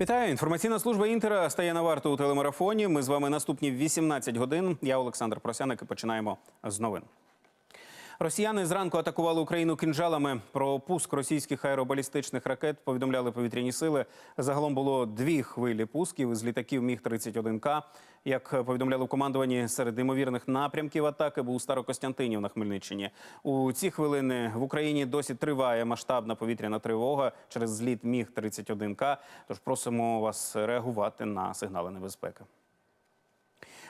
Вітаю! Інформаційна служба Інтера стає на варту у телемарафоні. Ми з вами наступні 18 годин. Я Олександр Просяник і починаємо з новин. Росіяни зранку атакували Україну кинжалами. Про пуск російських аеробалістичних ракет повідомляли повітряні сили. Загалом було дві хвилі пусків з літаків Міг 31 к Як повідомляли в командуванні, серед ймовірних напрямків атаки був Старокостянтинів на Хмельниччині. У ці хвилини в Україні досі триває масштабна повітряна тривога через зліт Міг 31 к Тож просимо вас реагувати на сигнали небезпеки.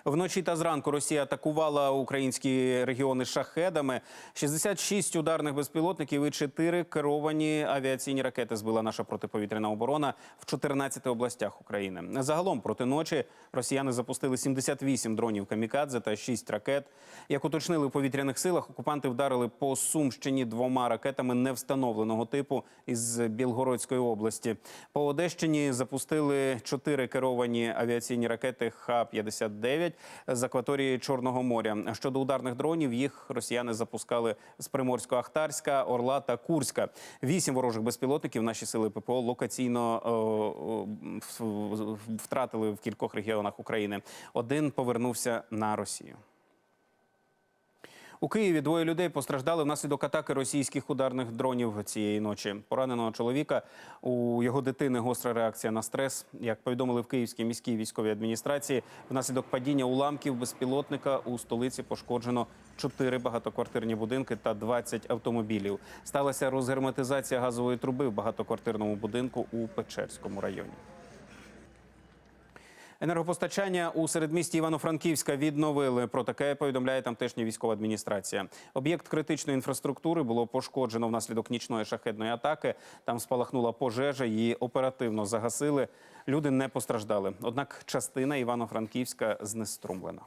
Вночі та зранку Росія атакувала українські регіони шахедами. 66 ударних безпілотників і 4 керовані авіаційні ракети збила наша протиповітряна оборона в 14 областях України. Загалом проти ночі росіяни запустили 78 дронів камікадзе та 6 ракет. Як уточнили в повітряних силах, окупанти вдарили по Сумщині двома ракетами невстановленого типу із Білгородської області. По Одещині запустили 4 керовані авіаційні ракети Х-59 з акваторії Чорного моря. Щодо ударних дронів, їх росіяни запускали з Приморсько-Ахтарська, Орла та Курська. Вісім ворожих безпілотників наші сили ППО локаційно о, о, втратили в кількох регіонах України. Один повернувся на Росію. У Києві двоє людей постраждали внаслідок атаки російських ударних дронів цієї ночі. Пораненого чоловіка у його дитини гостра реакція на стрес. Як повідомили в Київській міській військовій адміністрації, внаслідок падіння уламків безпілотника у столиці пошкоджено чотири багатоквартирні будинки та 20 автомобілів. Сталася розгерметизація газової труби в багатоквартирному будинку у Печерському районі. Енергопостачання у середмісті Івано-Франківська відновили. Про таке повідомляє тамтешня військова адміністрація. Об'єкт критичної інфраструктури було пошкоджено внаслідок нічної шахедної атаки. Там спалахнула пожежа, її оперативно загасили. Люди не постраждали. Однак частина Івано-Франківська знеструмлена.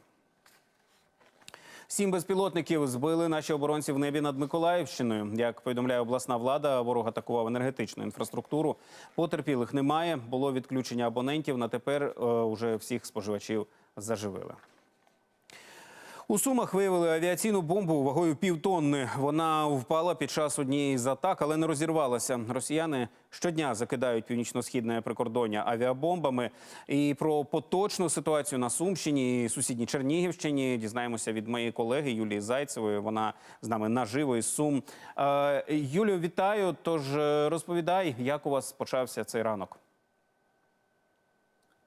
Сім безпілотників збили наші оборонці в небі над Миколаївщиною. Як повідомляє обласна влада, ворог атакував енергетичну інфраструктуру. Потерпілих немає. Було відключення абонентів. На тепер е, уже всіх споживачів заживили. У Сумах виявили авіаційну бомбу вагою півтонни. Вона впала під час однієї з атак, але не розірвалася. Росіяни щодня закидають північно-східне прикордоння авіабомбами. І про поточну ситуацію на Сумщині і сусідній Чернігівщині дізнаємося від моєї колеги Юлії Зайцевої. Вона з нами наживо із Сум. Е, Юлію, вітаю. Тож е, розповідай, як у вас почався цей ранок.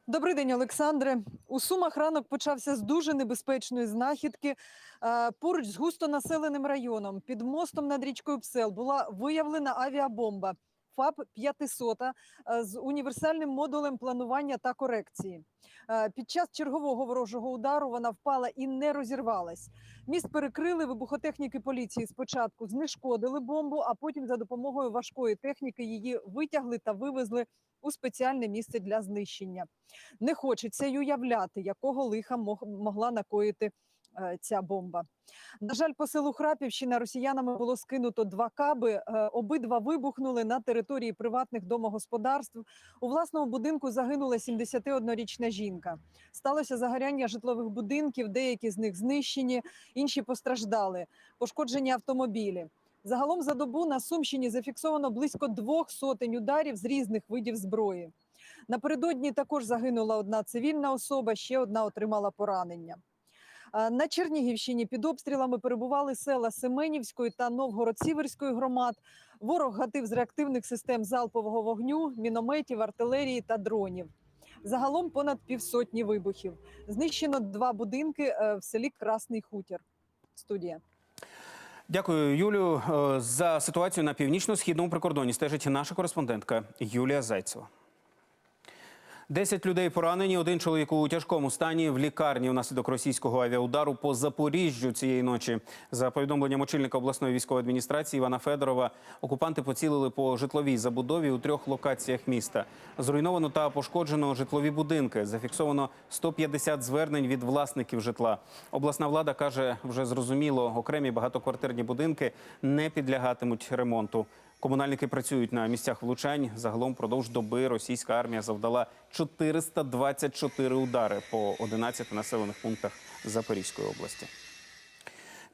Добрий день, Олександре. У Сумах ранок почався з дуже небезпечної знахідки. Е, Поруч з густонаселеним районом під мостом над річкою Псел була виявлена авіабомба ФАП 500 е, з універсальним модулем планування та корекції. Е, Під час чергового ворожого удару вона впала і не розірвалась. Міст перекрили вибухотехніки поліції. Спочатку знешкодили бомбу, а потім за допомогою важкої техніки її витягли та вивезли у спеціальне місце для знищення. Не хочеться й уявляти, якого лиха мог, могла накоїти ця бомба. На жаль, по селу Храпівщина росіянами було скинуто два каби. Е, обидва вибухнули на території приватних домогосподарств. У власному будинку загинула 71-річна жінка. Сталося загоряння житлових будинків, деякі з них знищені, інші постраждали, пошкоджені автомобілі. Загалом за добу на Сумщині зафіксовано близько двох сотень ударів з різних видів зброї. Напередодні також загинула одна цивільна особа, ще одна отримала поранення. На Чернігівщині під обстрілами перебували села Семенівської та Новгород-Сіверської громад. Ворог гатив з реактивних систем залпового вогню, мінометів, артилерії та дронів. Загалом понад півсотні вибухів. Знищено два будинки е, в селі Красний Хутір. Студія. Дякую, Юлю. Е, За ситуацію на північно-східному прикордоні стежить наша кореспондентка Юлія Зайцева. Десять людей поранені. Один чоловік у тяжкому стані в лікарні внаслідок російського авіаудару по Запоріжжю цієї ночі. За повідомленням очільника обласної військової адміністрації Івана Федорова, окупанти поцілили по житловій забудові у трьох локаціях міста. Зруйновано та пошкоджено житлові будинки. Зафіксовано 150 звернень від власників житла. Обласна влада каже, вже зрозуміло, окремі багатоквартирні будинки не підлягатимуть ремонту. Комунальники працюють на місцях влучань. Загалом продовж доби російська армія завдала 424 удари по 11 населених пунктах Запорізької області.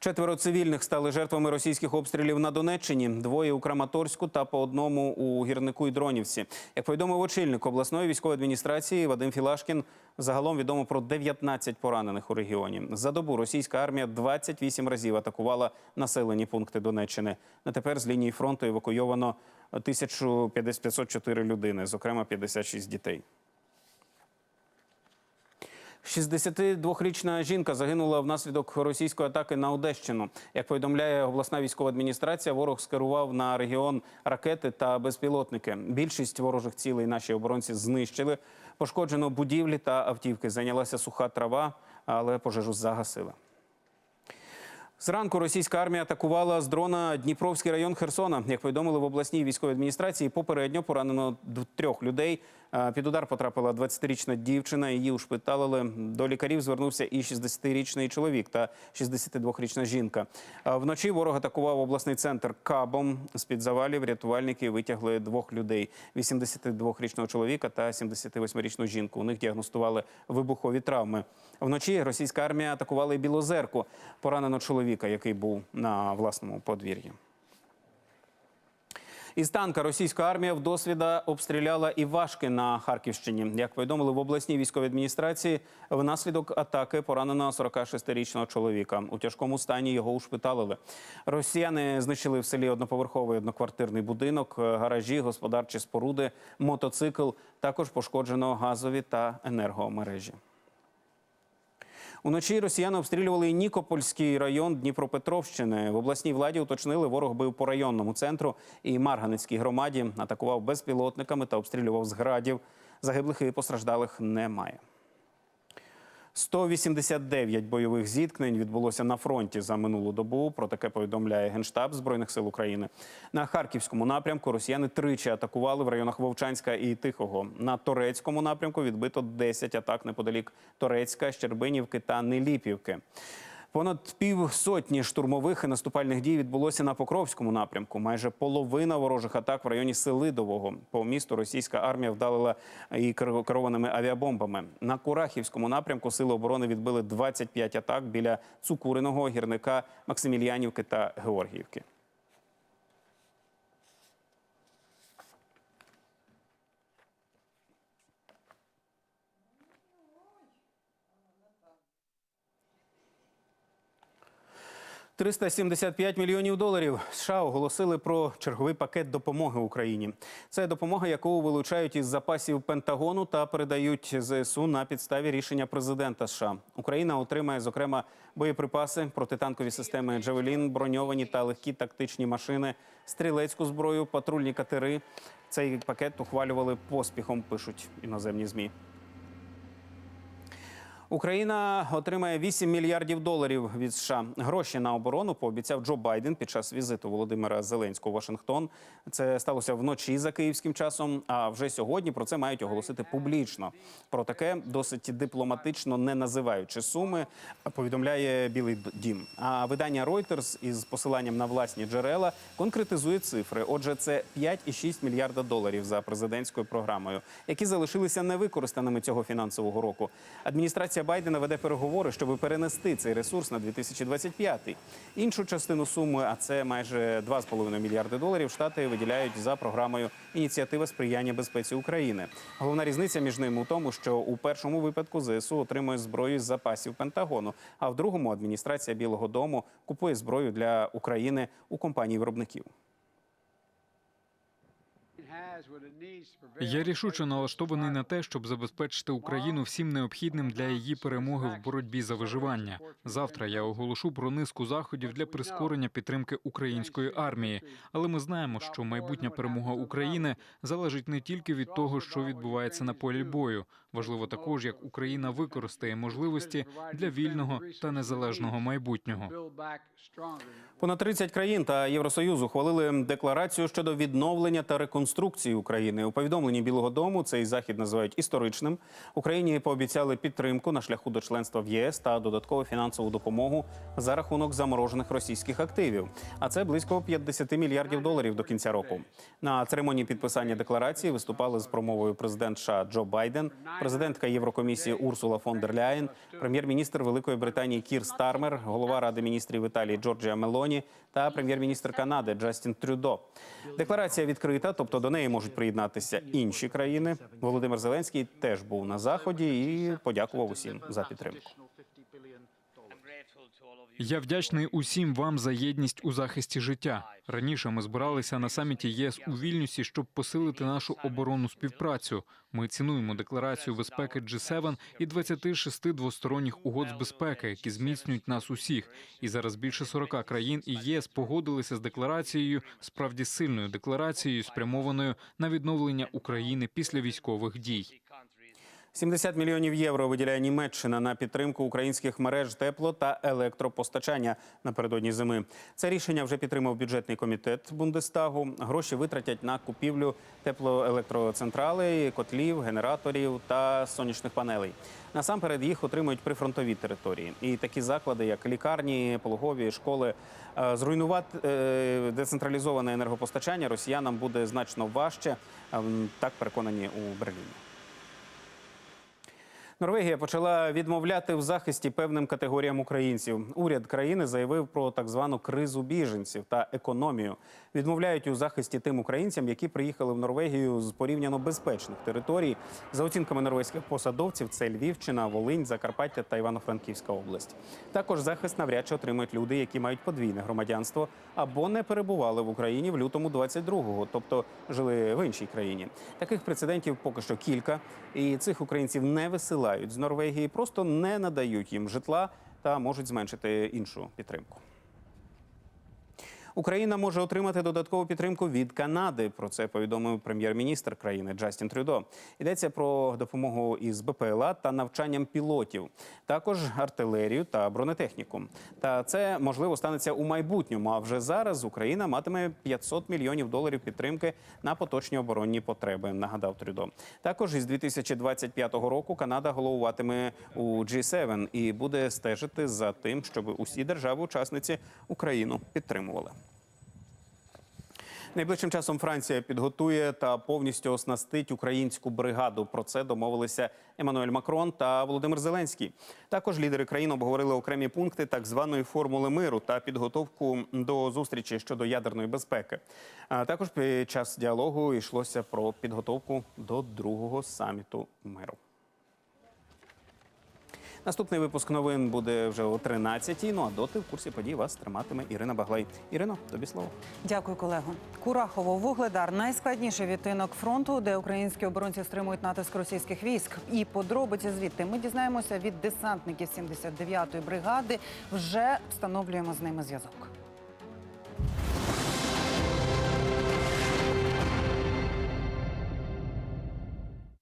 Четверо цивільних стали жертвами російських обстрілів на Донеччині. Двоє у Краматорську та по одному у гірнику і Дронівці. Як повідомив очільник обласної військової адміністрації Вадим Філашкін, загалом відомо про 19 поранених у регіоні. За добу російська армія 28 разів атакувала населені пункти Донеччини. На тепер з лінії фронту евакуйовано 1504 людини, зокрема 56 дітей. 62-річна жінка загинула внаслідок російської атаки на Одещину. Як повідомляє обласна військова адміністрація, ворог скерував на регіон ракети та безпілотники. Більшість ворожих цілей наші оборонці знищили. Пошкоджено будівлі та автівки. Зайнялася суха трава, але пожежу загасили. Зранку російська армія атакувала з дрона Дніпровський район Херсона. Як повідомили в обласній військовій адміністрації, попередньо поранено трьох людей. Під удар потрапила 20-річна дівчина. Її ушпиталили. До лікарів звернувся і 60-річний чоловік та 62-річна жінка. Вночі ворог атакував обласний центр кабом. З під завалів рятувальники витягли двох людей: 82-річного чоловіка та 78-річну жінку. У них діагностували вибухові травми. Вночі російська армія атакувала і Білозерку. Поранено чоловіка, який був на власному подвір'ї. Із танка російська армія вдосвіда обстріляла і Вашки на Харківщині. Як повідомили в обласній військовій адміністрації, внаслідок атаки поранено 46-річного чоловіка. У тяжкому стані його ушпиталили. Росіяни знищили в селі одноповерховий одноквартирний будинок, гаражі, господарчі споруди, мотоцикл. Також пошкоджено газові та енергомережі. Уночі росіяни обстрілювали Нікопольський район Дніпропетровщини. В обласній владі уточнили, ворог бив по районному центру і Марганецькій громаді. Атакував безпілотниками та обстрілював з градів. Загиблих і постраждалих немає. 189 бойових зіткнень відбулося на фронті за минулу добу. Про таке повідомляє Генштаб Збройних сил України. На Харківському напрямку росіяни тричі атакували в районах Вовчанська і Тихого. На Торецькому напрямку відбито 10 атак неподалік Торецька, Щербинівки та Неліпівки. Понад півсотні штурмових і наступальних дій відбулося на Покровському напрямку. Майже половина ворожих атак в районі Селидового. По місту російська армія вдалила і кер- керованими авіабомбами. На Курахівському напрямку сили оборони відбили 25 атак біля Цукуриного, гірника, Максимільянівки та Георгіївки. – 375 мільйонів доларів США оголосили про черговий пакет допомоги Україні. Це допомога, яку вилучають із запасів Пентагону та передають ЗСУ на підставі рішення президента США. Україна отримає зокрема боєприпаси, протитанкові системи Джавелін, броньовані та легкі тактичні машини, стрілецьку зброю, патрульні катери. Цей пакет ухвалювали поспіхом, пишуть іноземні змі. Україна отримає 8 мільярдів доларів від США. Гроші на оборону пообіцяв Джо Байден під час візиту Володимира Зеленського у Вашингтон. Це сталося вночі за київським часом. А вже сьогодні про це мають оголосити публічно. Про таке досить дипломатично не називаючи суми, повідомляє Білий Дім. А видання Reuters із посиланням на власні джерела конкретизує цифри. Отже, це 5,6 мільярда доларів за президентською програмою, які залишилися невикористаними цього фінансового року. Адміністрація Байдена веде переговори, щоб перенести цей ресурс на 2025. Іншу частину суми, а це майже 2,5 мільярди доларів, штати виділяють за програмою ініціатива сприяння безпеці України. Головна різниця між ними у тому, що у першому випадку ЗСУ отримує зброю з запасів Пентагону, а в другому адміністрація Білого Дому купує зброю для України у компанії виробників. Я рішуче налаштований на те, щоб забезпечити Україну всім необхідним для її перемоги в боротьбі за виживання. Завтра я оголошу про низку заходів для прискорення підтримки української армії. Але ми знаємо, що майбутня перемога України залежить не тільки від того, що відбувається на полі бою. Важливо також, як Україна використає можливості для вільного та незалежного майбутнього. Понад 30 країн та Євросоюз ухвалили декларацію щодо відновлення та реконструкції України. У повідомленні Білого Дому цей захід називають історичним. Україні пообіцяли підтримку на шляху до членства в ЄС та додаткову фінансову допомогу за рахунок заморожених російських активів. А це близько 50 мільярдів доларів до кінця року. На церемонії підписання декларації виступали з промовою президент США Джо Байден, президентка Єврокомісії Урсула фон дер Ляєн, прем'єр-міністр Великої Британії Кір Стармер, голова Ради міністрів Італії Джорджія Мелоні та прем'єр-міністр Канади Джастін Трюдо. Декларація відкрита, тобто до неї можуть приєднатися інші країни. Володимир Зеленський теж був на заході і подякував усім за підтримку. Я вдячний усім вам за єдність у захисті життя. Раніше ми збиралися на саміті ЄС у Вільнюсі, щоб посилити нашу оборонну співпрацю. Ми цінуємо декларацію безпеки G7 і 26 двосторонніх угод з безпеки, які зміцнюють нас усіх. І зараз більше 40 країн і ЄС погодилися з декларацією, справді сильною декларацією, спрямованою на відновлення України після військових дій. 70 мільйонів євро виділяє Німеччина на підтримку українських мереж тепло та електропостачання напередодні зими. Це рішення вже підтримав бюджетний комітет Бундестагу. Гроші витратять на купівлю теплоелектроцентралей, котлів, генераторів та сонячних панелей. Насамперед їх отримують прифронтові території. І такі заклади, як лікарні, пологові, школи, Е, зруйнувати е, децентралізоване енергопостачання росіянам буде значно важче. Ем, Так переконані у Берліні. Норвегія почала відмовляти в захисті певним категоріям українців. Уряд країни заявив про так звану кризу біженців та економію. Відмовляють у захисті тим українцям, які приїхали в Норвегію з порівняно безпечних територій. За оцінками норвезьких посадовців, це Львівщина, Волинь, Закарпаття та Івано-Франківська область. Також захист навряд чи отримують люди, які мають подвійне громадянство або не перебували в Україні в лютому 22-го, тобто жили в іншій країні. Таких прецедентів поки що кілька, і цих українців не висилають з Норвегії, просто не надають їм житла та можуть зменшити іншу підтримку. Україна може отримати додаткову підтримку від Канади. Про це повідомив прем'єр-міністр країни Джастін Трюдо. Йдеться про допомогу із БПЛА та навчанням пілотів, також артилерію та бронетехніку. Та це можливо станеться у майбутньому. А вже зараз Україна матиме 500 мільйонів доларів підтримки на поточні оборонні потреби. Нагадав Трюдо. Також із 2025 року Канада головуватиме у G7 і буде стежити за тим, щоб усі держави-учасниці Україну підтримували. Найближчим часом Франція підготує та повністю оснастить українську бригаду. Про це домовилися Еммануель Макрон та Володимир Зеленський. Також лідери країн обговорили окремі пункти так званої формули миру та підготовку до зустрічі щодо ядерної безпеки. А також під час діалогу йшлося про підготовку до другого саміту миру. Наступний випуск новин буде вже о 13-й. Ну а доти в курсі подій вас триматиме Ірина Баглай. Ірино, тобі слово. Дякую, колего. Курахово Вугледар найскладніший відтинок фронту, де українські оборонці стримують натиск російських військ. І подробиці звідти ми дізнаємося від десантників 79-ї бригади. Вже встановлюємо з ними зв'язок.